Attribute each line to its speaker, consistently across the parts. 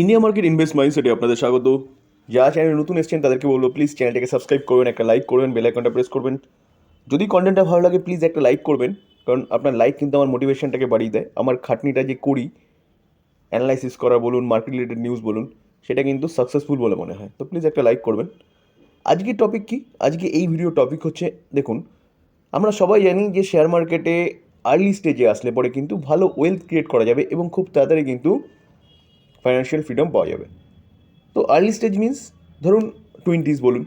Speaker 1: India market invest মাইন্ডসেটে আপনাদের স্বাগত। যারা চ্যানেলে নতুন এসেছেন, তাদেরকে বলব প্লিজ চ্যানেলটাকে সাবস্ক্রাইব করবেন, একটা লাইক করবেন বেল আইকনটা প্রেস করবেন। যদি কন্টেন্টটা ভালো লাগে প্লিজ একটা লাইক করবেন, কারণ আপনার লাইক কিন্তু আমার মোটিভেশনটাকে বাড়িয়ে দেয়। আমার খাটনিটা যে করি অ্যানালাইসিস করা বলুন মার্কেট রিলেটেড নিউজ বলুন, সেটা কিন্তু সাকসেসফুল বলে মনে হয়। তো প্লিজ একটা লাইক করবেন। আজকে টপিক কি? আজকে এই ভিডিও টপিক হচ্ছে, দেখুন, আমরা সবাই জানি যে শেয়ার মার্কেটে আর্লি স্টেজে আসলে পরে কিন্তু ভালো ওয়েলথ ক্রিয়েট করা যাবে এবং খুব তাড়াতাড়ি কিন্তু ফাইন্যান্সিয়াল ফ্রিডম পাওয়া যাবে। তো আর্লি স্টেজ মিন্স ধরুন টোয়েন্টিস বলুন।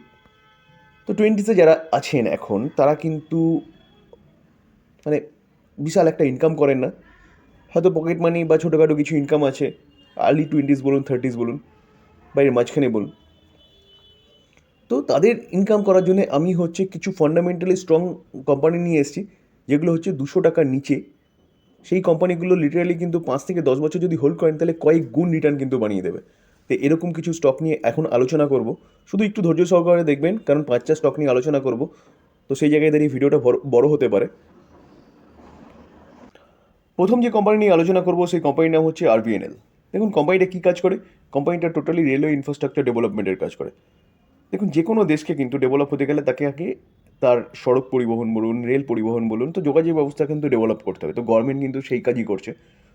Speaker 1: তো টোয়েন্টিসে যারা আছেন এখন, তারা কিন্তু মানে বিশাল একটা ইনকাম করেন না। হয়তো পকেট মানি বা ছোটোখাটো কিছু ইনকাম আছে। আর্লি টোয়েন্টিস বলুন থার্টিস বলুন, বা এর মাঝখানে বলুন। তো তাদের ইনকাম করার জন্য আমি হচ্ছে কিছু ফান্ডামেন্টালি স্ট্রং কোম্পানি নিয়ে এসেছি, যেগুলো হচ্ছে দুশো টাকার নিচে সেই কোম্পানিগুলো লিটারালি কিন্তু পাঁচ থেকে দশ বছর যদি হোল্ড করেন, তাহলে কয়েক গুণ রিটার্ন কিন্তু বানিয়ে দেবে। তো এরকম কিছু স্টক নিয়ে এখন আলোচনা করব। শুধু একটু ধৈর্য সহকারে দেখবেন, কারণ পাঁচটা স্টক নিয়ে আলোচনা করব। তো সেই জায়গায় দাঁড়িয়ে ভিডিওটা বড়- হতে পারে। প্রথম যে কোম্পানি নিয়ে আলোচনা করব, সেই কোম্পানির নাম হচ্ছে আরবিএনএল দেখুন কোম্পানিটা কী কাজ করে? কোম্পানিটা টোটালি রেলওয়ে ইনফ্রাস্ট্রাকচার ডেভেলপমেন্টের কাজ করে। দেখুন যে কোনো দেশকে কিন্তু ডেভেলপ হতে গেলে তাকে আগে তার সড়ক পরিবহন বলুন, রেল পরিবহন বলুন, তো যোগাযোগ ব্যবস্থা কিন্তু ডেভেলপ করতে হবে। তো গভর্নমেন্ট কিন্তু সেই কাজই করছে।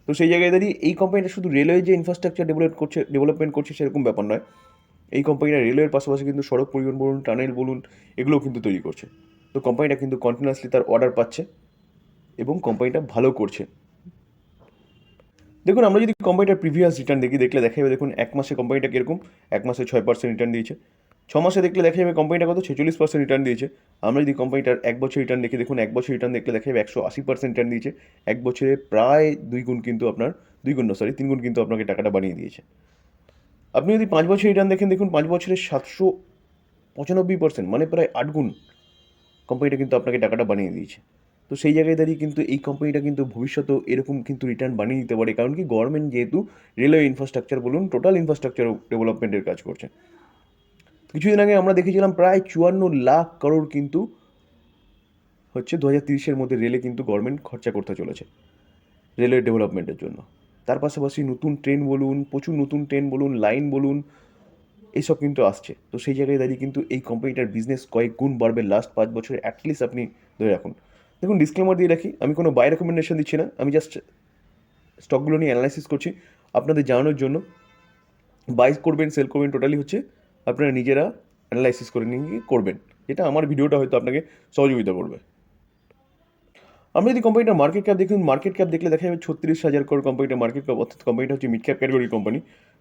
Speaker 1: তো সেই জায়গায় দাঁড়িয়ে এই কোম্পানিটা শুধু রেলওয়ে যে ইনফ্রাস্ট্রাকচার ডেভেলপ করছে ডেভেলপমেন্ট করছে সেরকম ব্যাপার নয়। এই কোম্পানিটা রেলওয়ের পাশাপাশি কিন্তু সড়ক পরিবহন বলুন টানেল বলুন, এগুলোও কিন্তু তৈরি করছে। তো কোম্পানিটা কিন্তু কন্টিনিউয়াসলি তার অর্ডার পাচ্ছে এবং কোম্পানিটা ভালো করছে। দেখুন, আমরা যদি কোম্পানিটার প্রিভিয়াস রিটার্ন দেখি, দেখলে দেখা যাবে দেখুন, এক মাসে কোম্পানিটা কীরকম? এক মাসে ছয় পার্সেন্ট রিটার্ন দিয়েছে। ছ মাসে দেখলে দেখা যাবে কোম্পানিটা কত? ছেচল্লিশ পার্সেন্ট রিটার্ন দিয়েছে। আমরা যদি কোম্পানিটার এক বছর রিটার্ন দেখি, দেখুন এক বছর রিটার্ন দেখলে দেখা যাবে একশো আশি পার্সেন্ট রিটার্ন দিয়েছে। এক বছরে প্রায় দুই গুণ কিন্তু আপনার, দুই গুণ সরি তিন গুণ কিন্তু আপনাকে টাকাটা বানিয়ে দিয়েছে। আপনি যদি পাঁচ বছর রিটার্ন দেখেন, দেখুন পাঁচ বছরে সাতশো পঁচানব্বই পার্সেন্ট মানে প্রায় আট গুণ কোম্পানিটা কিন্তু আপনাকে টাকাটা বানিয়ে দিয়েছে। তো সেই জায়গায় দাঁড়িয়ে কিন্তু এই কোম্পানিটা কিন্তু ভবিষ্যতেও এরকম কিন্তু রিটার্ন বানিয়ে দিতে পারে। কারণ কি গভর্নমেন্ট যেহেতু রেলওয়ে ইনফ্রাস্ট্রাকচার বলুন টোটাল ইনফ্রাস্ট্রাকচার ডেভেলপমেন্টের কাজ করছে। কিছুদিন আগে আমরা দেখেছিলাম প্রায় চুয়ান্ন লাখ করোড় কিন্তু হচ্ছে দু হাজার তিরিশের মধ্যে রেলে কিন্তু গভর্নমেন্ট খরচা করতে চলেছে রেলওয়ে ডেভেলপমেন্টের জন্য। তার পাশাপাশি নতুন ট্রেন বলুন, প্রচুর নতুন ট্রেন বলুন লাইন বলুন এইসব কিন্তু আসছে। তো সেই জায়গায় দাঁড়িয়ে কিন্তু এই কোম্পানিটার বিজনেস কয়েক গুণ বাড়বে লাস্ট পাঁচ বছরে অ্যাটলিস্ট আপনি ধরে রাখুন। দেখুন ডিসক্লেমার দিয়ে রাখি, আমি কোনো বাই রেকমেন্ডেশন দিচ্ছি না, আমি জাস্ট স্টকগুলো নিয়ে অ্যানালাইসিস করছি। আপনাদের জানানোর জন্য বাই করবেন সেল করবেন টোটালি হচ্ছে আপনারা নিজেরা অ্যানালাইসিস করে নিয়ে করবেন। যেটা আমার ভিডিওটা হয়তো আপনাকে সহযোগিতা করবে। আমরা যদি কোম্পানিটার মার্কেট ক্যাপ দেখুন মার্কেট ক্যাপ দেখলে দেখা যাবে ছত্রিশ হাজার করোড় কোম্পানিটার মার্কেট ক্যাপ অর্থাৎ কোম্পানিটা হচ্ছে মিড ক্যাপ ক্যাটাগরির কোম্পানি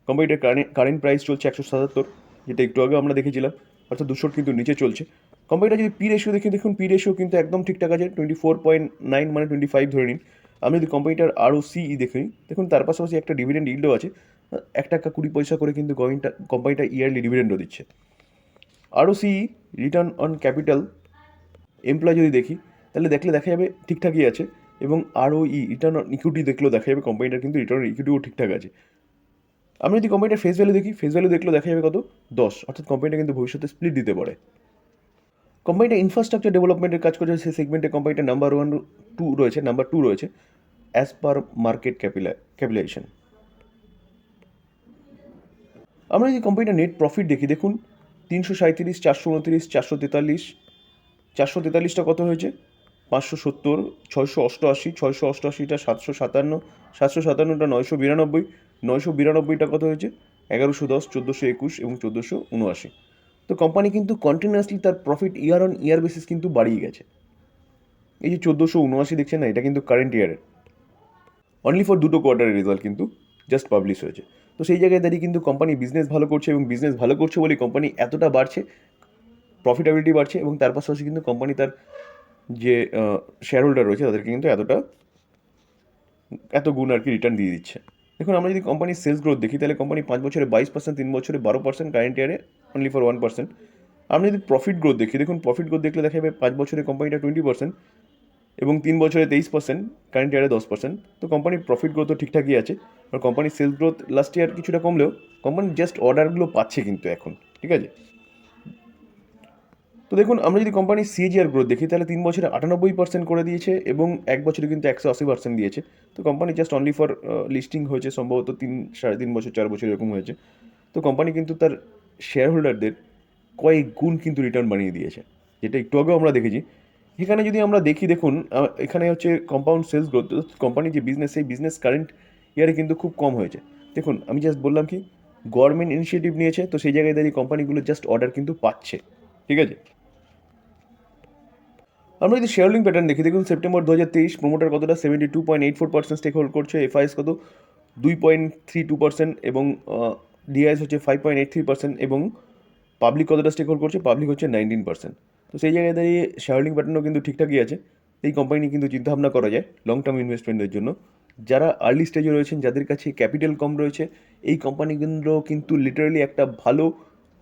Speaker 1: কোম্পানিটার কারেন্ট প্রাইস চলছে একশো সাতাত্তর, যেটা একটু আগে আমরা দেখেছিলাম, অর্থাৎ দুশোর কিন্তু নিচে চলছে। কোম্পানিটা যদি পি রেশিও দেখে, দেখুন পি রেশিও কিন্তু একদম ঠিকঠাক আছে টোয়েন্টি ফোর পয়েন্ট নাইন মানে টোয়েন্টি ফাইভ ধরে নিন। আমি যদি কোম্পানিটার আরও সিই দেখি দেখুন তার পাশাপাশি একটা ডিভিডেন্ড ইল্ডও আছে। এক টাকা কুড়ি পয়সা করে কিন্তু কোম্পানিটা কোম্পানিটা ইয়ারলি ডিভিডেন্ডও দিচ্ছে। আরও সিই রিটার্ন অন ক্যাপিটাল এমপ্লয় যদি দেখি, তাহলে দেখলে দেখা যাবে ঠিকঠাকই আছে এবং আরও ই রিটার্ন অন ইকুইটি দেখলেও দেখা যাবে কোম্পানিটার কিন্তু রিটার্ন অন ইকুইটিও ঠিকঠাক আছে। আমি যদি কোম্পানিটার ফেস ভ্যালু দেখি ফেস ভ্যালু দেখলেও দেখা যাবে কত? দশ। অর্থাৎ কোম্পানিটা কিন্তু ভবিষ্যতে স্প্লিট দিতে পারে। কোম্পানিটা ইনফ্রাস্ট্রাকচার ডেভেলপমেন্টের কাজ করছে সেই সেগমেন্টে কোম্পানিটা নাম্বার ওয়ান টু রয়েছে নাম্বার টু রয়েছে অ্যাজ পার মার্কেট ক্যাপিলা ক্যাপিলাইজেশন আমরা যদি কোম্পানিটা নেট প্রফিট দেখি, দেখুন, তিনশো সাঁত্রিশ চারশো উনত্রিশ, চারশো তেতাল্লিশ, চারশো তেতাল্লিশটা কত হয়েছে? পাঁচশো সত্তর, ছয়শো অষ্টআশি, ছয়শো অষ্টআশিটা সাতশো সাতান্ন, সাতশো সাতান্নটা নয়শো বিরানব্বই, নয়শো বিরানব্বইটা কত হয়েছে? এগারোশো দশ, চোদ্দোশো একুশ এবং চোদ্দোশো উনআশি। তো কোম্পানি কিন্তু কন্টিনিউয়াসলি তার profit year on year basis কিন্তু বাড়িয়ে গেছে। এই যে চোদ্দোশো উনআশি দেখছেন না, এটা কিন্তু কারেন্ট ইয়ারের অনলি ফর দুটো কোয়ার্টারের রেজাল্ট কিন্তু। জাস্ট পাবলিশ হয়েছে। তো সেই জায়গায় দাঁড়িয়ে কিন্তু কোম্পানি বিজনেস ভালো করছে এবং বিজনেস ভালো করছে বলে কোম্পানি এতটা বাড়ছে প্রফিটেবিলিটি বাড়ছে এবং তার পাশাপাশি কিন্তু কোম্পানি তার যে শেয়ার হোল্ডার রয়েছে তাদেরকে কিন্তু এতটা, এত গুণ আর কি রিটার্ন দিয়ে দিচ্ছে। দেখুন, আমরা যদি কোম্পানির সেলস গ্রোথ দেখি, তাহলে কোম্পানি পাঁচ বছরে বাইশ পার্সেন্ট তিন বছরে বারো পার্সেন্ট কারেন্ট ইয়ারে অনলি ফর ওয়ান পার্সেন্ট আমরা যদি প্রফিট গ্রোথ দেখি, দেখুন প্রফিট গ্রোথ দেখলে দেখা যাবে পাঁচ বছরে কোম্পানিটা টোয়েন্টি পার্সেন্ট এবং তিন বছরে তেইশ পার্সেন্ট কারেন্ট ইয়ারে দশ পার্সেন্ট তো কোম্পানির প্রফিট গ্রোথও ঠিকঠাকই আছে। আর কোম্পানির সেলস গ্রোথ লাস্ট ইয়ার কিছুটা কমলেও কোম্পানি জাস্ট অর্ডারগুলো পাচ্ছে কিন্তু এখন, ঠিক আছে? তো দেখুন, আমরা যদি কোম্পানির সিএজিআর গ্রোথ দেখি, তাহলে তিন বছরে আটানব্বই পার্সেন্ট করে দিয়েছে এবং এক বছরে কিন্তু একশো আশি পার্সেন্ট দিয়েছে। তো company just only for listing হয়েছে সম্ভবত তিন, সাড়ে তিন বছর, চার বছর এরকম হয়েছে। তো কোম্পানি কিন্তু তার শেয়ার হোল্ডারদের কয়েক গুণ কিন্তু রিটার্ন বানিয়ে দিয়েছে। যেটা একটু আগেও আমরা দেখেছি এখানে যদি আমরা দেখি, দেখুন এখানে হচ্ছে কম্পাউন্ড সেলস গ্রোথ কোম্পানি যে বিজনেস সেই বিজনেস কারেন্ট ইয়ারে কিন্তু খুব কম হয়েছে। দেখুন, আমি জাস্ট বললাম কি গভর্নমেন্ট ইনিশিয়েটিভ নিয়েছে, তো সেই জায়গায় দাঁড়িয়ে কোম্পানিগুলো জাস্ট অর্ডার কিন্তু পাচ্ছে, ঠিক আছে? আমরা যদি শেয়ারলিং প্যাটার্ন দেখি, দেখুন সেপ্টেম্বর দু হাজার তেইশ প্রোমোটার কতটা? Seventy two point eight four percent stake hold করছে এফআইএস কত? দুই পয়েন্ট থ্রি টু পার্সেন্ট এবং ডিআইএস হচ্ছে five point eight three percent এবং পাবলিক কতটা স্টেক হোল্ড করছে? পাবলিক হচ্ছে নাইনটিন পার্সেন্ট তো সেই জায়গায় দাঁড়িয়ে শেয়ার শেয়ারলিং প্যাটার্নও কিন্তু ঠিকঠাকই আছে। এই কোম্পানি নিয়ে কিন্তু চিন্তাভাবনা করা যায় লং টার্ম ইনভেস্টমেন্টের জন্য। যারা আর্লি স্টেজে রয়েছেন, যাদের কাছে ক্যাপিটাল কম রয়েছে, এই কোম্পানিগুলো কিন্তু লিটারালি একটা ভালো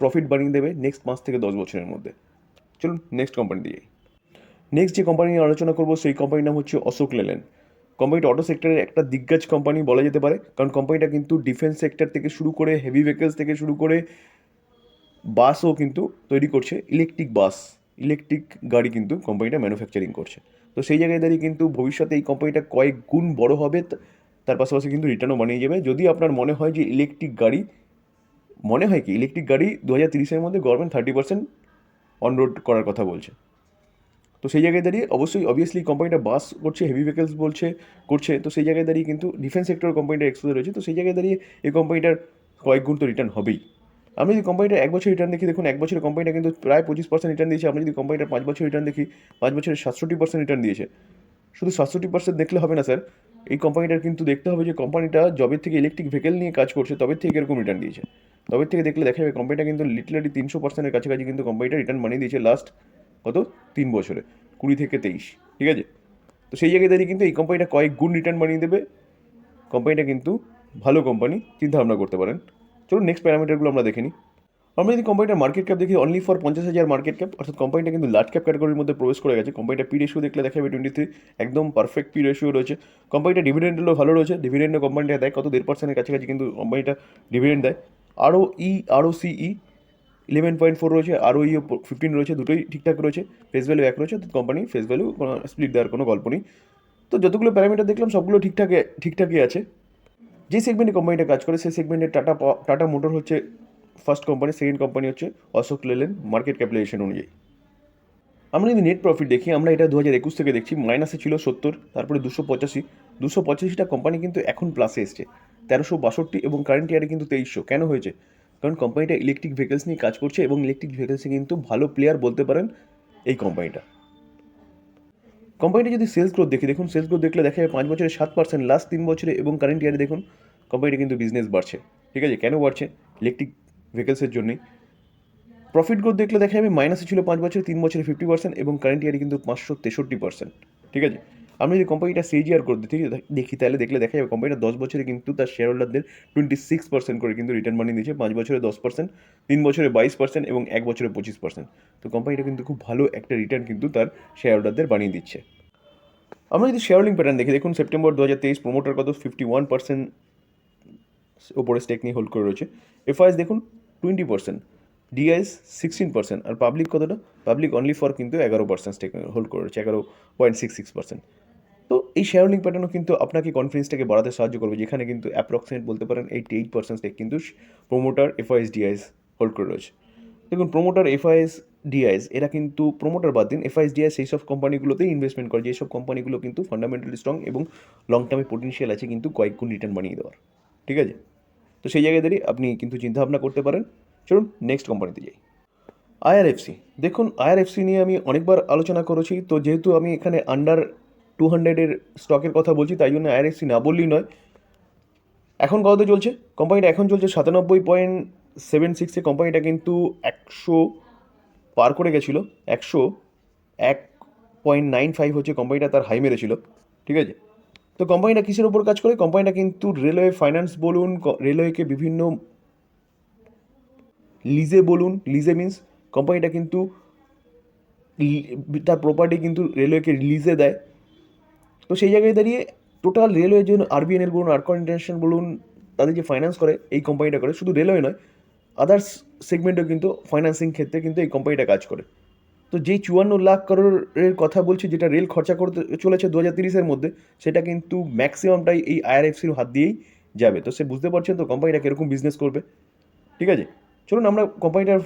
Speaker 1: প্রফিট বানিয়ে দেবে নেক্সট পাঁচ থেকে দশ বছরের মধ্যে। চলুন নেক্সট কোম্পানি দিয়ে নেক্সট যে কোম্পানি নিয়ে আলোচনা করব, সেই কোম্পানির নাম হচ্ছে অশোক লেলেন কোম্পানিটা অটো সেক্টরের একটা দিগ্গজ কোম্পানি বলা যেতে পারে, কারণ কোম্পানিটা কিন্তু ডিফেন্স সেক্টর থেকে শুরু করে হেভি ভেহিকেলস থেকে শুরু করে বাসও কিন্তু তৈরি করছে ইলেকট্রিক বাস ইলেকট্রিক গাড়ি কিন্তু কোম্পানিটা ম্যানুফ্যাকচারিং করছে। তো সেই জায়গায় দাঁড়িয়ে কিন্তু ভবিষ্যতে এই কোম্পানিটা কয়েক গুণ বড় হবে তার পাশাপাশি কিন্তু রিটার্নও বানিয়ে যাবে। যদি আপনার মনে হয় যে ইলেকট্রিক গাড়ি, মনে হয় কি? ইলেকট্রিক গাড়ি দু হাজার তিরিশের মধ্যে গভর্নমেন্ট থার্টি পার্সেন্ট অনরোড করার কথা বলছে। তো সেই জায়গায় দাঁড়িয়ে অবশ্যই অবভিয়াসলি কোম্পানিটা বাস করছে হেভি ভেহিকলস বলছে, করছে। তো সেই জায়গায় দাঁড়িয়ে কিন্তু ডিফেন্স সেক্টর কোম্পানিটা এক্সপোজ রয়েছে তো সেই জায়গায় দাঁড়িয়ে এই কোম্পানিটার কয়েক গুণ তো রিটার্ন হবেই। আমি যদি কোম্পানিটা এক বছর রিটার্ন দেখি, দেখুন, এক বছরের কোম্পানিটা কিন্তু প্রায় পঁচিশ পার্সেন্ট রিটার্ন দিয়েছে। আমরা যদি কোম্পানিটা পাঁচ বছর রিটার্ন দেখি, পাঁচ বছরের সাতষট্টি পার্সেন্ট রিটার্ন দিয়েছে। শুধু সাতষট্টি পার্সেন্ট দেখলে হবে না স্যার এই কোম্পানিটার কিন্তু দেখতে হবে যে কোম্পানিটা জবের থেকে ইলেকট্রিক ভেহিকেল নিয়ে কাজ করছে, তবে থেকে এরকম রিটার্ন দিয়েছে। তবে থেকে দেখলে দেখা যাবে কোম্পানিটা কিন্তু লিটারালি তিনশো পার্সেন্টের কাছাকাছি কিন্তু কোম্পানিটা রিটার্ন বানিয়ে দিয়েছে লাস্ট কত? তিন বছরে, কুড়ি থেকে তেইশ, ঠিক আছে? তো সেই জায়গায় দাঁড়িয়ে কিন্তু এই কোম্পানিটা কয়েক গুণ রিটার্ন বানিয়ে দেবে। কোম্পানিটা কিন্তু ভালো কোম্পানি চিন্তা ভাবনা করতে পারেন। চলুন নেক্সট প্যারামিটারগুলো আমরা দেখে নিই। আমরা যদি কোম্পানিটার মার্কেট ক্যাপ দেখি অনলি ফর পঞ্চাশ হাজার মার্কেট ক্যাপ অর্থাৎ কোম্পানিটা কিন্তু লার্জ ক্যাপ ক্যাটাগরির মধ্যে প্রবেশ করে গেছে। কোম্পানিটা পি রেশিও দেখলে দেখা যাবে টোয়েন্টি থ্রি একদম পারফেক্ট পি রেশিও রয়েছে কোম্পানিটা ডিভিডেন্ডগুলো ভালো রয়েছে। ডিভিডেন্ডও কোম্পানিটা দেয় কত? দেড় পার্সেন্টের কাছাকাছি কিন্তু কোম্পানিটা ডিভিডেন্ড দেয়। আরও ই আরও সিই ইলেভেন পয়েন্ট ফোর রয়েছে। আরও ইও ফিফটিন রয়েছে। দুটোই ঠিকঠাক রয়েছে। ফেস ভ্যালু এক রয়েছে। অর্থাৎ কোম্পানি ফেস ভ্যালু কোনো স্প্লিট দেওয়ার কোনো গল্প নেই। তো যতগুলো প্যারামিটার দেখলাম, সবগুলো ঠিকঠাক, ঠিকঠাকই আছে। যে সেগমেন্টে কোম্পানিটা কাজ করে, সেই সেগমেন্টে টাটা টাটা মোটর হচ্ছে ফার্স্ট কোম্পানি সেকেন্ড কোম্পানি হচ্ছে অশোক লেলেন মার্কেট ক্যাপিটালাইজেশন অনুযায়ী। আমরা যদি নেট প্রফিট দেখি, আমরা এটা দু হাজার একুশ থেকে দেখছি মাইনাসে ছিল সত্তর, তারপরে দুশো পঁচাশি। দুশো পঁচাশিটা কোম্পানি কিন্তু এখন প্লাসে এসছে। তেরোশো বাষট্টি এবং কারেন্ট ইয়ারে কিন্তু তেইশশো। কেন হয়েছে? কারণ কোম্পানিটা ইলেকট্রিক ভেহিকেলস নিয়ে কাজ করছে এবং ইলেকট্রিক ভেহিকেলসে কিন্তু ভালো প্লেয়ার বলতে পারেন এই কোম্পানিটা কোম্পানিটা যদি সেলস গ্রোথ দেখি, দেখুন সেলস গ্রোথ দেখলে দেখা যায় পাঁচ বছরে সাত পার্সেন্ট লাস্ট তিন বছরে এবং কারেন্ট ইয়ারে দেখুন কোম্পানিটি কিন্তু বিজনেস বাড়ছে। ঠিক আছে? কেন বাড়ছে? ইলেকট্রিক ভেহিকলসের জন্যই প্রফিট গ্রোথ দেখলে দেখা যাবে মাইনাসে ছিল পাঁচ বছরে, তিন বছরে ফিফটি পার্সেন্ট এবং কারেন্ট ইয়ারে কিন্তু পাঁচশো তেষট্টি পার্সেন্ট ঠিক আছে? আমি যদি কোম্পানিটা সিজিআর গ্রোথ দেখি দেখি, তাহলে দেখলে দেখা যাবে। কোম্পানিটা দশ বছরে কিন্তু তার শেয়ার হোল্ডারদের টোয়েন্টি সিক্স পার্সেন্ট করে কিন্তু রিটার্ন বানিয়ে দিয়েছে। পাঁচ বছরে দশ পার্সেন্ট তিন বছরে বাইশ পার্সেন্ট এবং এক বছরে পঁচিশ পার্সেন্ট তো কোম্পানিটা কিন্তু খুব ভালো একটা রিটার্ন কিন্তু তার শেয়ার হোল্ডারদের বানিয়ে দিচ্ছে। আমরা যদি শেয়ারলিং প্যাটার্ন দেখি, দেখুন সেপ্টেম্বর দু হাজার তেইশ প্রোমোটার কত? ফিফটি ওয়ান পার্সেন্ট ওপরে স্টেক নিয়ে হোল্ড করে রয়েছে। এফআইএস দেখুন twenty percent DIIs sixteen percent আর পাবলিক কতটা? পাবলিক অনলি ফর কিন্তু এগারো পার্সেন্ট স্টেক হোল্ড করে রয়েছে, এগারো পয়েন্ট সিক্স সিক্স পার্সেন্ট তো এই শেয়ার হোল্ডিং প্যাটার্নও কিন্তু আপনাকে কনফিডেন্সটাকে বাড়াতে সাহায্য করবে, যেখানে কিন্তু অ্যাপ্রক্সিমেট বলতে পারেন এইটি এইট পার্সেন্ট স্টেক কিন্তু প্রোমোটার এফআইএস ডিআইএস হোল্ড করে রয়েছে। দেখুন প্রোমোটার এফআইএস ডিআইএস এরা কিন্তু প্রোমোটার বাদ দিন এফআইএস ডিআইএস সেই সব কোম্পানিগুলোতেই ইনভেস্টমেন্ট করে যেসব কোম্পানিগুলো কিন্তু ফান্ডামেন্টালি স্ট্রং এবং লং টার্মে পোটেনশিয়াল আছে কিন্তু কয়েক গুণ রিটার্ন বানিয়ে দেওয়ার, ঠিক আছে? তো সেই জায়গায় দাঁড়িয়ে আপনি কিন্তু চিন্তাভাবনা করতে পারেন। চলুন নেক্সট কোম্পানিতে যাই। আইআরএফসি দেখুন আইআরএফসি নিয়ে আমি অনেকবার আলোচনা করেছি, তো যেহেতু আমি এখানে আন্ডার টু হান্ড্রেডের স্টকের কথা বলছি, তাই জন্য আইআরএফসি না বললেই নয়। এখন কত চলছে? কোম্পানিটা এখন চলছে সাতানব্বই পয়েন্ট সেভেন সিক্সে কোম্পানিটা কিন্তু একশো পার করে গেছিল, একশো এক পয়েন্ট নাইন ফাইভ হচ্ছে। কোম্পানিটা তার হাই মেরেছিল, ঠিক আছে? তো কোম্পানিটা কিসের ওপর কাজ করে? কোম্পানিটা কিন্তু রেলওয়ে ফাইন্যান্স বলুন রেলওয়েকে বিভিন্ন লিজে বলুন লিজে মিন্স কোম্পানিটা কিন্তু তার প্রপার্টি কিন্তু রেলওয়েকে লিজে দেয়। তো সেই জায়গায় দাঁড়িয়ে টোটাল রেলওয়ের জন্য আরবিএনএল বলুন আরকন ইন্টারন্যাশনাল বলুন, তাদের যে ফাইন্যান্স করে, এই কোম্পানিটা করে, শুধু রেলওয়ে নয় আদার্স সেগমেন্টও কিন্তু ফাইন্যান্সিং ক্ষেত্রে কিন্তু এই কোম্পানিটা কাজ করে। তো যেই চুয়ান্ন লাখ করোড়ের কথা বলছি, যেটা রেল খরচা করতে চলেছে দু হাজার তিরিশের মধ্যে, সেটা কিন্তু ম্যাক্সিমামটাই এই আইআরএফসির হাত দিয়েই যাবে। তো সে বুঝতে পারছেন তো কোম্পানিটা কীরকম বিজনেস করবে। ঠিক আছে? চলুন আমরা কোম্পানিটার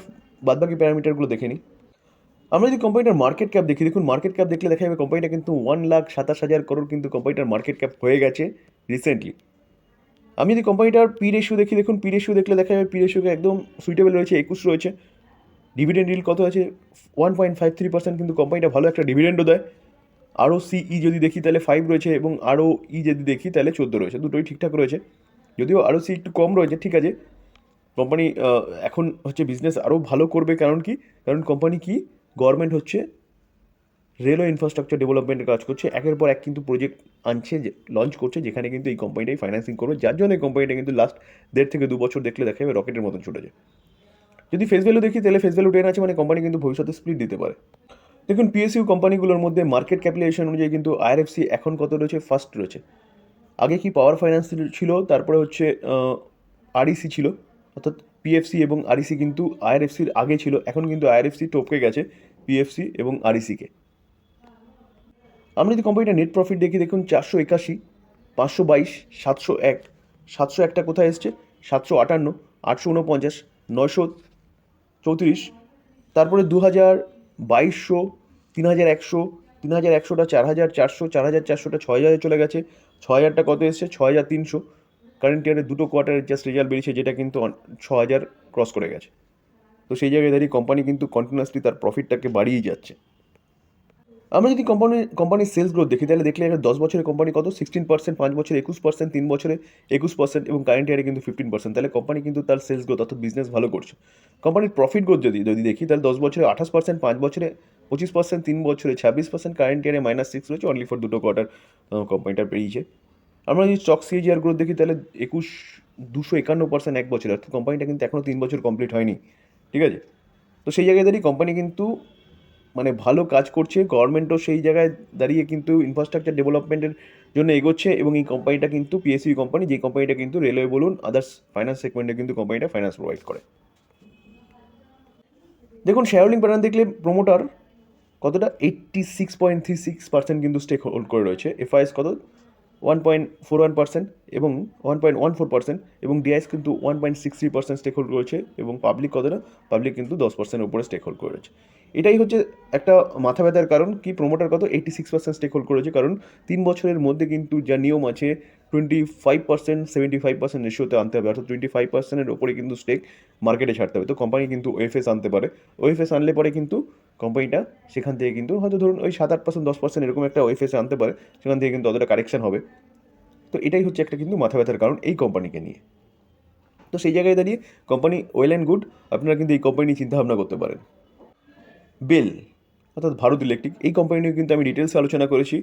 Speaker 1: বাদবাকি প্যারামিটারগুলো দেখে নিই। আমরা যদি কোম্পানিটার মার্কেট ক্যাপ দেখি, দেখুন মার্কেট ক্যাপ দেখলে দেখা যাবে কোম্পানিটা কিন্তু ওয়ান লাখ সাতাশ হাজার করোড় কিন্তু কোম্পানিটার মার্কেট ক্যাপ হয়ে গেছে রিসেন্টলি আমি যদি কোম্পানিটার পি রেশিও দেখি, দেখুন পি রেশিও দেখলে দেখা যাবে পি রেশিওকে একদম সুইটেবল রয়েছে, একুশ রয়েছে। ডিভিডেন্ড ডিল কত আছে? One point five three percent কিন্তু কোম্পানিটা ভালো একটা ডিভিডেন্ডও দেয়। আরও সিই যদি দেখি তাহলে ফাইভ রয়েছে এবং আরও ই যদি দেখি তাহলে চোদ্দ রয়েছে। দুটোই ঠিকঠাক রয়েছে। যদিও আরও সি একটু কম রয়েছে, ঠিক আছে। কোম্পানি এখন হচ্ছে বিজনেস আরও ভালো করবে, কারণ কি? কারণ কোম্পানি কি? গভর্নমেন্ট হচ্ছে রেলওয়ে ইনফ্রাস্ট্রাকচার ডেভেলপমেন্টের কাজ করছে। একের পর এক কিন্তু প্রজেক্ট আনছে লঞ্চ করছে, যেখানে কিন্তু এই কোম্পানিটাই ফাইন্যান্সিং করবে। যার জন্য এই কোম্পানিটা কিন্তু লাস্ট দেড় থেকে দু বছর দেখলে দেখা রকেটের মতন ছুটে যায়। যদি ফেস ভ্যালু দেখি, তাহলে ফেস ভ্যালু টেন আছে মানে কোম্পানি কিন্তু ভবিষ্যতে স্প্লিট দিতে পারে। দেখুন পিএসইউ কোম্পানিগুলোর মধ্যে মার্কেট ক্যাপিটালাইজেশন অনুযায়ী কিন্তু আইআরএফসি এখন কত রয়েছে? ফার্স্ট রয়েছে। আগে কি পাওয়ার ফাইন্যান্স ছিল, তারপরে হচ্ছে আরইসি ছিল, অর্থাৎ পিএফসি এবং আরইসি কিন্তু আইআরএফসির আগে ছিল, এখন কিন্তু আইআরএফসি টপকে গেছে পিএফসি এবং আরইসিকে আমরা যদি কোম্পানিটা নেট প্রফিট দেখি, দেখুন চারশো একাশি, পাঁচশো বাইশ, সাতশো এক, সাতশো একটা কোথায় এসছে? সাতশো আটান্ন, আটশো উনপঞ্চাশ নয়শো চৌত্রিশ, তারপরে দু হাজার বাইশশো, তিন হাজার একশো, তিন হাজার একশোটা, চার হাজার চারশো, চার হাজার চারশোটা, ছয় হাজারে চলে গেছে ছ হাজারটা কত এসছে? ছ হাজার তিনশো কারেন্ট ইয়ারে দুটো কোয়ার্টারের জাস্ট রেজাল্ট বেরিয়েছে, যেটা কিন্তু ছ হাজার ক্রস করে গেছে। তো সেই জায়গায় দাঁড়িয়ে কোম্পানি কিন্তু কন্টিনিউয়াসলি তার প্রফিটটাকে বাড়িয়েই যাচ্ছে। আমরা যদি কোম্পানি কোম্পানির সেলস গ্রোথ দেখি, তাহলে দেখলে একটা দশ বছরের কোম্পানি কত? সিক্সটিন পার্সেন্ট পাঁচ বছরে একুশ পার্সেন্ট তিন বছরে একুশ পার্সেন্ট এবং কারেন্ট ইয়ারে কিন্তু ফিফটিন পার্সেন্ট তাহলে কোম্পানি কিন্তু তার সেলস গ্রোথ অর্থাৎ বিজনেস ভালো করছে। কোম্পানির প্রফিট গ্রোথ যদি যদি দেখি, তাহলে দশ বছরে আঠাশ পার্সেন্ট পাঁচ বছরে পঁচিশ পার্সেন্ট তিন বছরে ছাব্বিশ পার্সেন্ট কারেন্ট ইয়ারে মাইনাস সিক্স রয়েছে অনলি ফর দুটো কোয়ার্টার কোম্পানিটা বেরিয়েছে আমরা যদি স্টক সিএজিআর গ্রোথ দেখি, তাহলে একুশ, দুশো একান্ন পার্সেন্ট এক বছর। অর্থাৎ কোম্পানিটা কিন্তু এখনও তিন বছর কমপ্লিট হয়নি। ঠিক আছে? তো সেই জায়গায় দাঁড়িয়ে কোম্পানি কিন্তু মানে ভালো কাজ করছে। গভর্নমেন্টও সেই জায়গায় দাঁড়িয়ে কিন্তু ইনফ্রাস্ট্রাকচার ডেভেলপমেন্টের জন্য এগোচ্ছে এবং এই কোম্পানিটা কিন্তু পিএসসি কোম্পানি যে কোম্পানিটা কিন্তু রেলওয়ে বলুন আদার্স ফাইন্যান্স সেগমেন্টে কিন্তু কোম্পানিটা ফাইন্যান্স প্রোভাইড করে। দেখুন শেয়ার হোল্ডিং প্যাটার্ন দেখলে প্রোমোটার কতটা? Eighty six point three six percent কিন্তু স্টেক হোল্ড করে রয়েছে। এফআইএস কত? 1.41% এবং one point one four percent এবং ডিআইএস কিন্তু one point six three percent stake hold করেছে এবং পাবলিক কতটা পাবলিক কিন্তু দশ পার্সেন্টের উপরে স্টেক হোল্ড করেছে এটাই হচ্ছে একটা মাথা ব্যথার কারণ কি প্রোমোটার কত? Eighty six percent stake hold করেছে কারণ তিন বছরের মধ্যে কিন্তু যা নিয়ম আছে twenty five percent seventy five percent রেশিওতে আনতে হবে। অর্থাৎ টোয়েন্টি ফাইভ পার্সেন্টের ওপরে কিন্তু স্টেক মার্কেটে ছাড়তে হবে। তো কোম্পানি কিন্তু ওএফএস আনতে পারে। ওএফএস আনলে পরে কিন্তু কোম্পানিটা সেখান থেকে কিন্তু হয়তো ধরুন ওই সাত আট পার্সেন্ট দশ পার্সেন্ট এরকম একটা ওএফএস আনতে পারে। সেখান থেকে কিন্তু অতটা কারেকশন হবে। তো এটাই হচ্ছে একটা কিন্তু মাথা ব্যথার কারণ এই কোম্পানিকে নিয়ে। তো সেই জায়গায় দাঁড়িয়ে কোম্পানি ওয়েল অ্যান্ড গুড আপনারা কিন্তু এই কোম্পানি নিয়ে চিন্তাভাবনা করতে পারেন। বেল অর্থাৎ ভারত ইলেকট্রিক এই কোম্পানি নিয়ে কিন্তু আমি ডিটেলসে আলোচনা করেছি।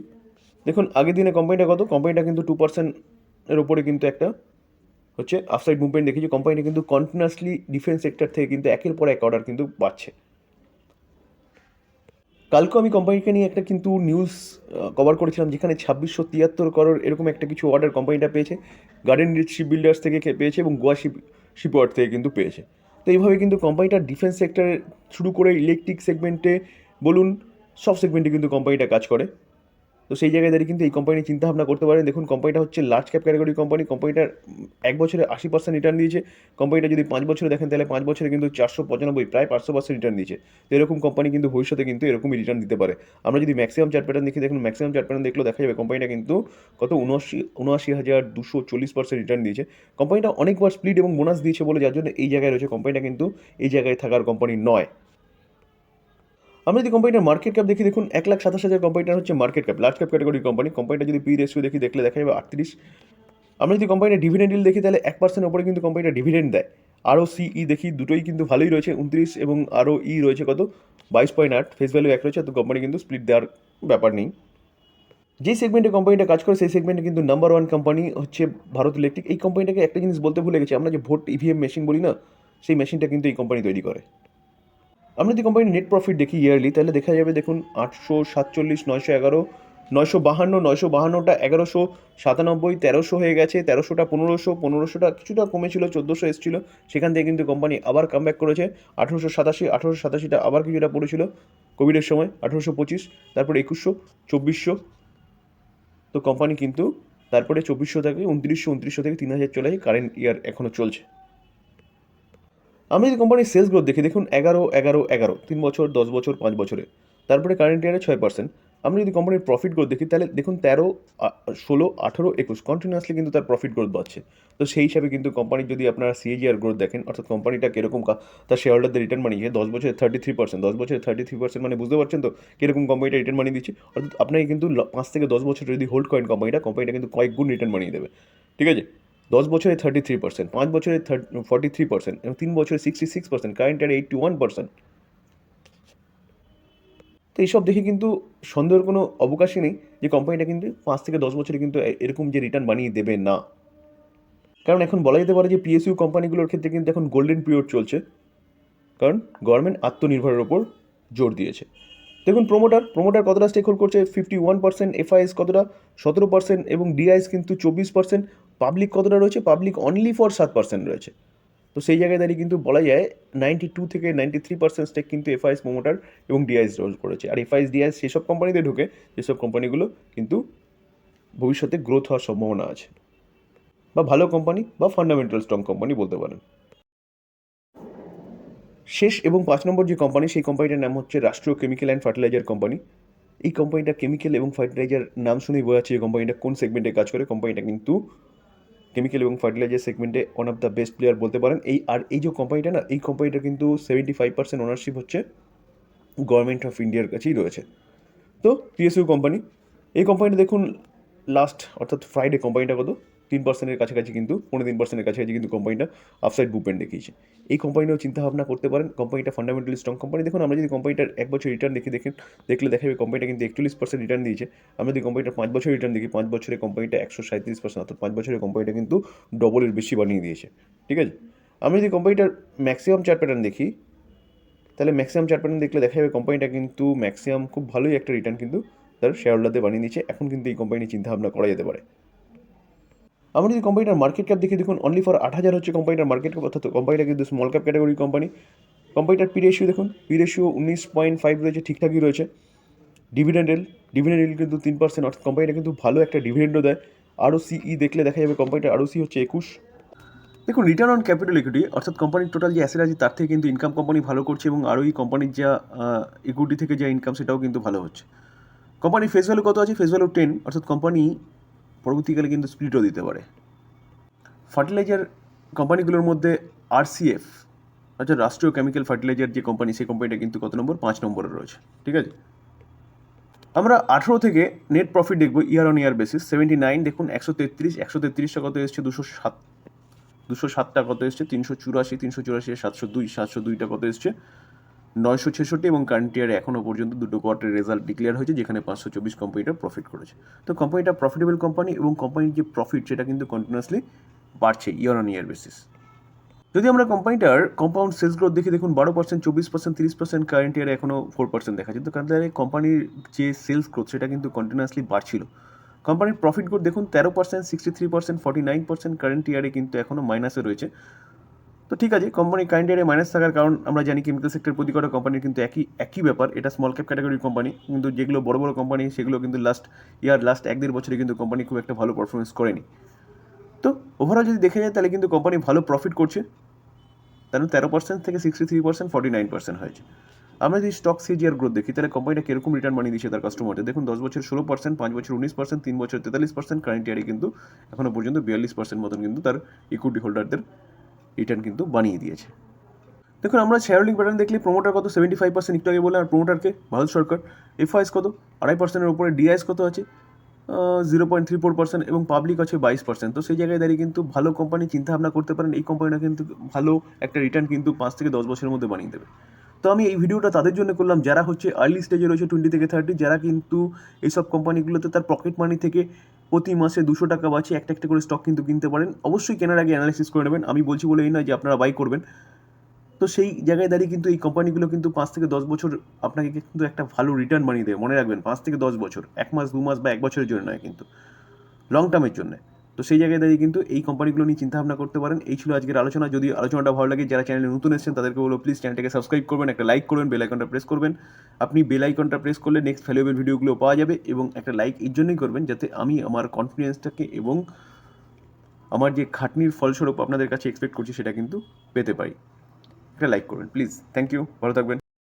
Speaker 1: দেখুন, আগের দিনে কোম্পানিটা কত? কোম্পানিটা কিন্তু টু পার্সেন্টের ওপরে কিন্তু একটা হচ্ছে আফসাইড মুভমেন্ট দেখেছি। কোম্পানিটা কিন্তু কন্টিনিউয়াসলি ডিফেন্স সেক্টর থেকে কিন্তু একের পর এক অর্ডার কিন্তু পাচ্ছে কালকে আমি কোম্পানিকে নিয়ে একটা কিন্তু নিউজ কভার করেছিলাম যেখানে ছাব্বিশশো তিয়াত্তর করোর এরকম একটা কিছু অর্ডার কোম্পানিটা পেয়েছে। গার্ডেন শিপ বিল্ডার্স থেকে পেয়েছে এবং গোয়া শিপ শিপওয়ার্ড থেকে কিন্তু পেয়েছে। তো এইভাবে কিন্তু কোম্পানিটা ডিফেন্স সেক্টরে শুরু করে ইলেকট্রিক সেগমেন্টে বলুন, সব সেগমেন্টে কিন্তু কোম্পানিটা কাজ করে। তো সেই জায়গায় দাঁড়িয়ে কিন্তু এই কোম্পানি চিন্তা ভাবনা করতে পারেন। দেখুন কোম্পানিটা হচ্ছে লার্জ ক্যাপ ক্যাটাগরি কোম্পানি কোম্পানিটার এক বছরে আশি পার্সেন্ট রিটার্ন দিয়েছে। কোম্পানিটা যদি পাঁচ বছরে দেখেন, তাহলে পাঁচ বছরে কিন্তু চারশো পঁচানব্বই, প্রায় পাঁচশো পার্সেন্ট রিটার্ন দিয়েছে। তো এরকম কোম্পানি কিন্তু ভবিষ্যতে কিন্তু এরকমই রিটার্ন দিতে পারে। আমরা যদি ম্যাক্সিমাম চার প্যাটার্ন দেখি, দেখুন ম্যাক্সিমাম চার প্যাটার্ন দেখলেও দেখা যাবে কোম্পানিটা কিন্তু কত উনআশি উনআশি হাজার দুশো চল্লিশ পার্সেন্ট রিটার্ন দিয়েছে। কোম্পানিটা অনেকবার স্প্লিট এবং বোনাস দিয়েছে বলে যার জন্য এই জায়গায় রয়েছে কোম্পানিটা কিন্তু এই জায়গায় থাকার কোম্পানি নয়। আমরা যদি কোম্পানিটার মার্কেট ক্যাপ দেখি, দেখুন, এক লাখ সাতাশ হাজার কোম্পানিটার হচ্ছে market cap large cap category company কোম্পানিটা যদি পি রেশিও দেখি, দেখলে দেখা যাবে আটত্রিশ। আমরা যদি কোম্পানিটা ডিভিডেন্ড ডিল দেখি, তাহলে এক পার্সেন্ট ওপরে কিন্তু কোম্পানিটা ডিভিডেন্ড দেয়। আরও সিই দেখি, দুটোই কিন্তু ভালোই রয়েছে, উনত্রিশ এবং আরও ই রয়েছে কত? বাইশ পয়েন্ট আট ফেস ভ্যালু এক রয়েছে তো কোম্পানি কিন্তু স্প্লিট দেওয়ার ব্যাপার নেই। যেই সেগমেন্টে কোম্পানিটা কাজ করে, সেই সেগমেন্টে কিন্তু নাম্বার ওয়ান কোম্পানি হচ্ছে ভারত ইলেকট্রিক এই কোম্পানিটাকে একটা জিনিস বলতে ভুলে গেছি, আমরা যে ভোট ইভিএম মেশিন বলি না, সেই মেশিনটা কিন্তু এই কোম্পানি তৈরি করে। আমরা যদি কোম্পানির নেট প্রফিট দেখি ইয়ারলি তাহলে দেখা যাবে দেখুন আটশো সাতচল্লিশ, নয়শো এগারো, নয়শো বাহান্ন, নয়শো বাহান্নটা এগারোশো, সাতানব্বই, তেরোশো হয়ে গেছে, তেরোশোটা পনেরোশো, পনেরোশোটা কিছুটা কমেছিল, চোদ্দোশো এসেছিল। সেখান থেকে কিন্তু কোম্পানি আবার কামব্যাক করেছে, আঠেরোশো সাতাশি, আঠেরোশো সাতাশিটা আবার কিছুটা পড়েছিল কোভিডের সময়, আঠেরোশো পঁচিশ, তারপরে একুশশো, চব্বিশশো। তো কোম্পানি কিন্তু তারপরে চব্বিশশো থেকে, উনত্রিশশো উনত্রিশশো থেকে তিন হাজার চলে কারেন্ট ইয়ার এখনও চলছে। আমি যদি কোম্পানির সেলস গ্রোথ দেখি, দেখুন, এগারো এগারো এগারো, তিন বছর, দশ বছর, পাঁচ বছরে। তারপরে কারেন্ট ইয়ারে ছয় পার্সেন্ট আমরা যদি কোম্পানির প্রফিট গ্রোথ দেখি, তাহলে দেখুন, তেরো ষোলো, আঠেরো, একুশ কন্টিনিউয়াসলি কিন্তু তার প্রফিট গ্রোথ বাড়ছে। তো সেই হিসাবে কিন্তু কোম্পানির যদি আপনারা সিএজিআর গ্রোথ দেখেন, অর্থাৎ কোম্পানিটা কীরকম তার শেয়ার হোল্ডারদের রিটার্ন বানিয়েছে দশ বছরে থার্টি থ্রি পার্সেন্ট দশ বছরে থার্টি থ্রি পার্সেন্ট মানে বুঝতে পারছেন তো? কীরকম কোম্পানিটা রিটার্ন বানিয়ে দিচ্ছে? অর্থাৎ আপনাকে কিন্তু পাঁচ থেকে দশ বছর যদি হোল্ড করেন কোম্পানিটা কোম্পানিটা কিন্তু কয়েক গুণ রিটার্ন বানিয়ে দেবে। ঠিক আছে? দশ বছরে থার্টি থ্রি পার্সেন্ট পাঁচ বছরে থার্টি ফর্টি থ্রি পার্সেন্ট এবং তিন বছরে সিক্সটি সিক্স পার্সেন্ট কারেন্ট ইয়ারে এইটটি ওয়ান পার্সেন্ট তো এইসব দেখে কিন্তু সন্দেহের কোনো অবকাশই নেই যে কোম্পানিটা কিন্তু পাঁচ থেকে দশ বছরে কিন্তু এরকম যে রিটার্ন বানিয়ে দেবে না। কারণ এখন বলা যেতে পারে যে পিএসইউ কোম্পানিগুলোর ক্ষেত্রে কিন্তু এখন গোল্ডেন পিরিয়ড চলছে, কারণ গভর্নমেন্ট আত্মনির্ভরের ওপর জোর দিয়েছে। দেখুন প্রোমোটার প্রোমোটার কতটা স্টেক হোল্ড করছে ফিফটি ওয়ান পার্সেন্ট এফআইএস কতটা? সতেরো পার্সেন্ট এবং ডিআইএস কিন্তু চব্বিশ পার্সেন্ট পাবলিক কতটা রয়েছে? পাবলিক অনলি ফর সাত পার্সেন্ট রয়েছে। তো সেই জায়গায় দাঁড়িয়ে কিন্তু বলা যায় নাইনটি টু থেকে নাইনটি থ্রি পার্সেন্ট স্টেক কিন্তু এফআইএস মোমোটার এবং ডিআইএস রোল করেছে। আর এফআইএস ডিআইএস সেসব কোম্পানিতে ঢুকে যেসব কোম্পানিগুলো কিন্তু ভবিষ্যতে গ্রোথ হওয়ার সম্ভাবনা আছে। বা ভালো কোম্পানি বা ফান্ডামেন্টাল স্ট্রং কোম্পানি বলতে পারেন। শেষ এবং পাঁচ নম্বর যে কোম্পানি সেই কোম্পানিটার নাম হচ্ছে রাষ্ট্রীয় কেমিক্যাল অ্যান্ড ফার্টিলাইজার কোম্পানি এই কোম্পানিটা কেমিক্যাল এবং ফার্টিলাইজার নাম শুনেই বোঝা যাচ্ছে এই কোম্পানিটা কোন সেগমেন্টে কাজ করে। কোম্পানিটা কিন্তু কেমিক্যাল এবং ফার্টিলাইজার সেগমেন্টে one of the best player বলতে পারেন। এই আর এই যে কোম্পানিটা না, এই কোম্পানিটা কিন্তু সেভেন্টি ফাইভ পার্সেন্ট ওনারশিপ হচ্ছে গভর্নমেন্ট অফ ইন্ডিয়ার কাছেই রয়েছে। তো পিএসইউ কোম্পানি এই কোম্পানিটা দেখুন লাস্ট অর্থাৎ ফ্রাইডে কোম্পানিটা কত? তিন পার্সেন্টের কাছাকাছি কিন্তু, পনেরো তিন পার্সেন্টের কাছাকাছি কিন্তু কোম্পানিটা আপসাইড মুভমেন্ট দেখিয়েছে। এই কোম্পানিও চিন্তা ভাবনা করতে পারেন কোম্পানিটা ফান্ডামেন্টালি স্ট্রং কোম্পানি দেখুন, আমরা যদি কোম্পানিটার এক বছর রিটার্ন দেখি দেখেন দেখলে দেখা যাবে কোম্পানিটা কিন্তু একচল্লিশ পার্সেন্ট রিটার্ন দিয়েছে। আমরা যদি কোম্পানিটা পাঁচ বছর রিটার্ন দেখি, পাঁচ বছরে কোম্পানিটা একশো সাঁত্রিশ পার্সেন্ট অর্থাৎ পাঁচ বছরের কোম্পানিটা কিন্তু ডবলের বেশি বানিয়ে দিয়েছে। ঠিক আছে? আমি যদি কোম্পানিটার ম্যাক্সিমাম চার্ট প্যাটার্ন দেখি, তাহলে ম্যাক্সিমাম চার প্যাটার্ন দেখলে দেখা যাবে কোম্পানিটা কিন্তু ম্যাক্সিমাম খুব ভালোই একটা রিটার্ন কিন্তু তার শেয়ার হোল্ডারদের বানিয়ে দিচ্ছে এখন কিন্তু এই কোম্পানি চিন্তা ভাবনা করা যেতে পারে। আমরা যদি কোম্পানিটার মার্কেট ক্যাপ দেখি, দেখুন অনলি ফর আট হাজার হচ্ছে কোম্পানিটার মার্কেট ক্যাপ অর্থাৎ কোম্পানিটা কিন্তু স্মল ক্যাপ ক্যাটাগরি কোম্পানি কোম্পানিটার পি রেশিও দেখুন পি রেশিও উনিশ পয়েন্ট ফাইভ রয়েছে, ঠিকঠাকই রয়েছে। ডিভিডেন্ড এল ডিভিডেন্ড এল কিন্তু তিন পার্সেন্ট অর্থাৎ কোম্পানিটা কিন্তু ভালো একটা ডিভিডেন্ডও দেয়। আরও সিই দেখলে দেখা যাবে কোম্পানিটার আরও সি হচ্ছে একুশ। দেখুন রিটার্ন অন ক্যাপিটাল ইকুইটি অর্থাৎ কোম্পানির টোটাল যে অ্যাসেট আছে, তার থেকে কিন্তু ইনকাম কোম্পানি ভালো করছে এবং আরও এই কোম্পানির যা ইকুইটি থেকে যা ইনকাম সেটাও কিন্তু ভালো হচ্ছে। কোম্পানির ফেস ভ্যালু কত আছে? ফেস ভ্যালু টেন অর্থাৎ কোম্পানি পরবর্তীকালে কিন্তু স্প্লিটও দিতে পারে। ফার্টিলাইজার কোম্পানিগুলোর মধ্যে আরসিএফ অর্থাৎ রাষ্ট্রীয় কেমিক্যাল ফার্টিলাইজার যে কোম্পানি সেই কোম্পানিটা কিন্তু কত নম্বর? পাঁচ নম্বরে রয়েছে। ঠিক আছে? আমরা আঠেরো থেকে নেট প্রফিট দেখব year on year basis seventy nine দেখুন, একশো তেত্রিশ, একশো তেত্রিশটা কত এসছে? দুশো সাত, দুশো সাতটা কত এসছে? তিনশো চুরাশি তিনশো চুরাশি, সাতশো দুই, সাতশো দুইটা কত এসছে? নয়শো ছেষট্টি এবং কারেন্ট ইয়ারে এখনও পর্যন্ত দুটো কোয়ার্টারের রেজাল্ট ডিক্লেয়ার হয়েছে, যেখানে পাঁচশো চব্বিশ কোম্পানিটা প্রফিট করেছে। তো কোম্পানিটা প্রফিটেবল কোম্পানি এবং কোম্পানির যে প্রফিট সেটা কিন্তু কন্টিনিউয়াসলি বাড়ছে ইয়ার অন ইয়ার বেসিস যদি আমরা কোম্পানিটার কম্পাউন্ড সেলস গ্রোথ দেখি, দেখুন বারো পার্সেন্ট চব্বিশ পার্সেন্ট তিরিশ পার্সেন্ট কারেন্ট ইয়ারে এখনও ফোর পার্সেন্ট দেখা যায় তো তাহলে কোম্পানির যে সেলস গ্রোথ সেটা কিন্তু কন্টিনিউয়াসলি বাড়ছিল। কোম্পানির প্রফিট গ্রোথ দেখুন তেরো percent sixty three percent forty nine percent current ইয়ারে কিন্তু এখনও মাইনাসে রয়েছে। তো ঠিক আছে কোম্পানি কারেন্ট ইয়ারে মাইনাস থাকার কারণ আমরা জানি কেমিক্যাল সেক্টর প্রতি কটা কোম্পানির কিন্তু একই একই ব্যাপার। এটা স্মল ক্যাপ ক্যাটাগরির কোম্পানি কিন্তু যেগুলো বড় বড় কোম্পানি সেগুলো কিন্তু লাস্ট ইয়ার লাস্ট এক দেড় বছরে কিন্তু কোম্পানি খুব একটা ভালো পারফরমেন্স করেনি। তো ওভারঅল যদি দেখে যায়, তাহলে কিন্তু কোম্পানি ভালো প্রফিট করছে। তাহলে তেরো পার্সেন্ট থেকে sixty three percent forty nine percent হয়েছে। আমরা যদি স্টক সিজিআর গ্রোথ দেখি, তাহলে কোম্পানিটা কীরকম রিটার্ন বানিয়ে দিচ্ছে তার কাস্টমারদের দেখুন, দশ বছর ষোলো পার্সেন্ট পাঁচ বছর উনিশ পার্সেন্ট তিন বছর তেতাল্লিশ পার্সেন্ট কারেন্ট ইয়ারে কিন্তু এখনও পর্যন্ত বিয়াল্লিশ পার্সেন্ট মতন কিন্তু তার ইকুইটি হোল্ডারদের রিটার্ন কিন্তু বানিয়ে দিয়েছে। দেখুন, আমরা শেয়ার হোল্ডিং প্যাটার্ন দেখলে প্রোমোটার কত? সেভেন্টি ফাইভ পার্সেন্ট একটু আগে বললাম আর প্রোমোটারকে ভারত সরকার। এফআইএস কত? আড়াই পার্সেন্টের উপরে ডিআইএস কত আছে? Zero point three four percent এবং পাবলিক আছে বাইশ পার্সেন্ট তো সেই জায়গায় দাঁড়িয়ে কিন্তু ভালো কোম্পানি চিন্তা ভাবনা করতে পারেন। এই কোম্পানিটা কিন্তু ভালো একটা রিটার্ন কিন্তু পাঁচ থেকে দশ বছরের মধ্যে বানিয়ে দেবে। তো আমি এই ভিডিওটা তাদের জন্য করলাম। যারা হচ্ছে আর্লি স্টেজে রয়েছে টোয়েন্টি থেকে থার্টি যারা কিন্তু এইসব কোম্পানিগুলোতে তার পকেট মানি থেকে প্রতি মাসে দুশো টাকা বাঁচিয়ে একটা একটা করে স্টক কিন্তু কিনতে পারেন। অবশ্যই কেনার আগে অ্যানালাইসিস করে নেবেন। আমি বলছি বলে এই নয় যে আপনারা বাই করবেন। তো সেই জায়গায় দাঁড়িয়ে কিন্তু এই কোম্পানিগুলো কিন্তু পাঁচ থেকে দশ বছর আপনাকে কিন্তু একটা ভালো রিটার্ন বানিয়ে দেবে। মনে রাখবেন, পাঁচ থেকে দশ বছর, এক মাস, দু মাস বা এক বছরের জন্য নয় কিন্তু লং টার্মের জন্য। তো সেই জায়গায় দাঁড়িয়ে কিন্তু এই কোম্পানিগুলো নিয়ে চিন্তাভাবনা করতে পারেন। এই ছিল আজকের আলোচনা। যদি আলোচনাটা ভালো লাগে, যারা চ্যানেলে নতুন এসেছেন, তাদেরকে বলো প্লিজ চ্যানেলটাকে সাবস্ক্রাইব করবেন, একটা লাইক করবেন বেল আইকনটা প্রেস করবেন। আপনি বেল আইকনটা প্রেস করলে নেক্সট ভ্যালুয়েবল ভিডিওগুলো পাওয়া যাবে এবং একটা লাইক এর জন্যই করবেন, যাতে আমি আমার কনফিডেন্সটাকে এবং আমার যে খাটনির ফলস্বরূপ আপনাদের কাছে এক্সপেক্ট করছি, সেটা কিন্তু পেতে পারি। একটা লাইক করবেন প্লিজ থ্যাংক ইউ ভালো থাকবেন।